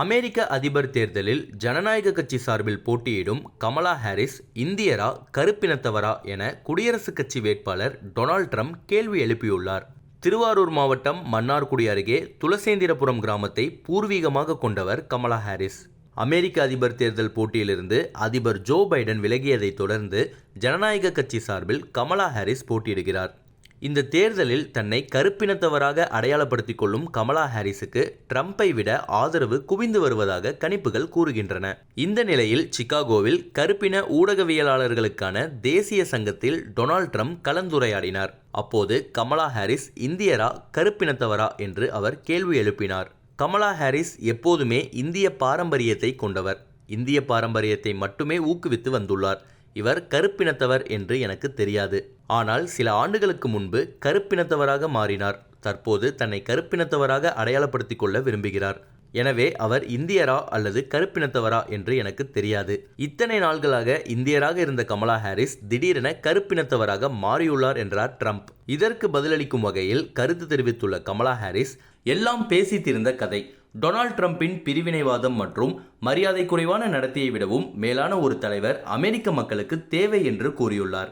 அமெரிக்க அதிபர் தேர்தலில் ஜனநாயக கட்சி சார்பில் போட்டியிடும் கமலா ஹாரிஸ் இந்தியரா கருப்பினத்தவரா என குடியரசுக் கட்சி வேட்பாளர் டொனால்ட் ட்ரம்ப் கேள்வி எழுப்பியுள்ளார். திருவாரூர் மாவட்டம் மன்னார்குடி அருகே துளசேந்திரபுரம் கிராமத்தை பூர்வீகமாக கொண்டவர் கமலா ஹாரிஸ். அமெரிக்க அதிபர் தேர்தல் போட்டியிலிருந்து அதிபர் ஜோ பைடன் விலகியதைத் தொடர்ந்து ஜனநாயக கட்சி சார்பில் கமலா ஹாரிஸ் போட்டியிடுகிறார். இந்த தேர்தலில் தன்னை கருப்பினத்தவராக அடையாளப்படுத்திக் கொள்ளும் கமலா ஹாரிஸுக்கு ட்ரம்பை விட ஆதரவு குவிந்து வருவதாக கணிப்புகள் கூறுகின்றன. இந்த நிலையில் சிகாகோவில் கருப்பின ஊடகவியலாளர்களுக்கான தேசிய சங்கத்தில் டொனால்ட் ட்ரம்ப் கலந்துரையாடினார். அப்போது கமலா ஹாரிஸ் இந்தியரா கருப்பினத்தவரா என்று அவர் கேள்வி எழுப்பினார். கமலா ஹாரிஸ் எப்போதுமே இந்திய பாரம்பரியத்தை கொண்டவர். இந்திய பாரம்பரியத்தை மட்டுமே ஊக்குவித்து வந்துள்ளார். இவர் கருப்பினத்தவர் என்று எனக்கு தெரியாது. ஆனால் சில ஆண்டுகளுக்கு முன்பு கருப்பினத்தவராக மாறினார். தற்போது தன்னை கருப்பினத்தவராக அடையாளப்படுத்திக் கொள்ள விரும்புகிறார். எனவே அவர் இந்தியரா அல்லது கருப்பினத்தவரா என்று எனக்கு தெரியாது. இத்தனை நாள்களாக இந்தியராக இருந்த கமலா ஹாரிஸ் திடீரென கருப்பினத்தவராக மாறியுள்ளார் என்றார் ட்ரம்ப். இதற்கு பதிலளிக்கும் வகையில் கருத்து தெரிவித்துள்ள கமலா ஹாரிஸ் எல்லாம் பேசி தீர்ந்த கதை. டொனால்ட் ட்ரம்பின் பிரிவினைவாதம் மற்றும் மரியாதை குறைவான நடத்தையை விடவும் மேலான ஒரு தலைவர் அமெரிக்க மக்களுக்கு தேவை என்று கூறியுள்ளார்.